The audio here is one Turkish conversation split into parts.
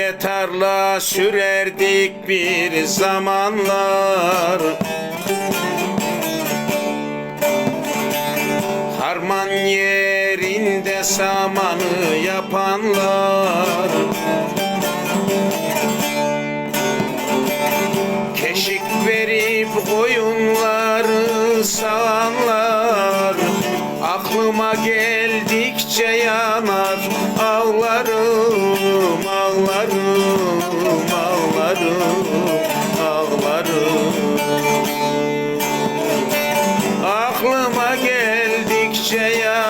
Birlikte tarla sürerdik bir zamanlar. Harman yerinde samanı yapanlar. Keşik verip koyunları sağanlar Aklıma geldikçe yanar ağlarım, ağlarım, ağlarım. Aklıma geldikçe yanar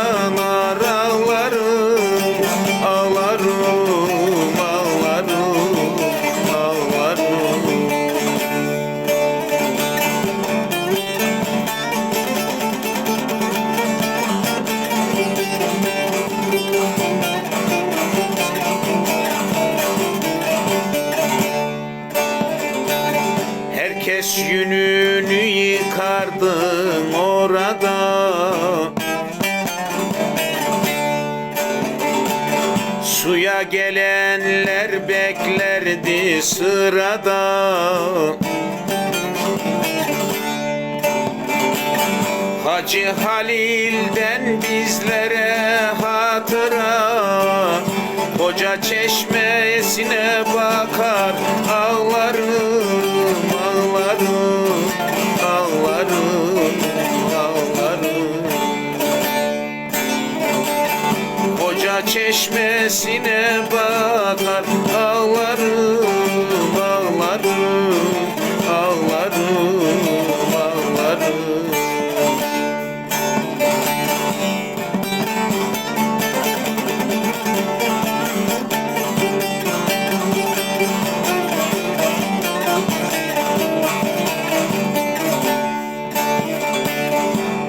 yününü yıkardın orada. Suya gelenler beklerdi sırada. Hacı Halil'den bizlere hatıra. Koca çeşmesine bakar çeşmesine bakar. Ağlarım ağlarım ağlarım. Ağlarım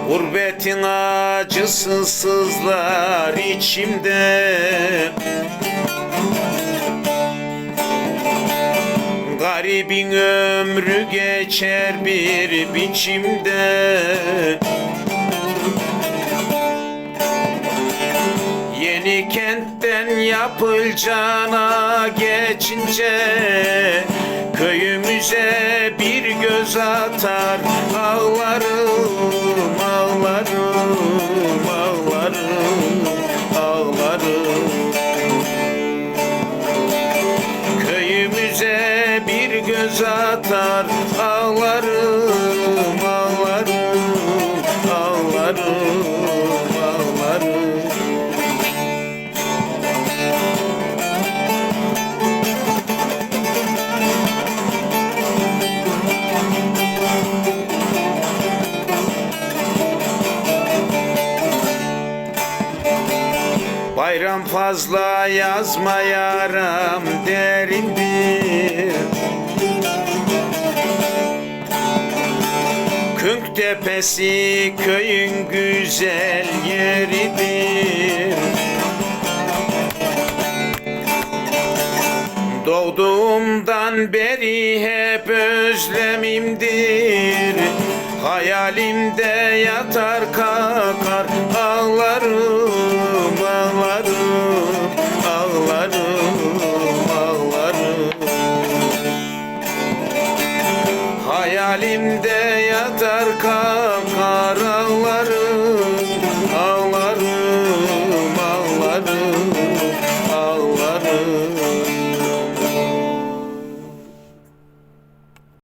Gurbetin acısı sızlar içimde. Garibin ömrü geçer bir biçimde. Yeni kentten yapılacağına geçince Köyümüze bir göz atar Ağlarım, göz atar Ağlarım, ağlarım, ağlarım, ağlarım Bayram fazla yazma yaram derindir Künk tepesi köyün güzel yeridir. Doğduğumdan beri hep özlemimdir. Hayalimde yatar kalkar ağlarım ağlarım ağlarım ağlarım. Hayalimde yeter kal.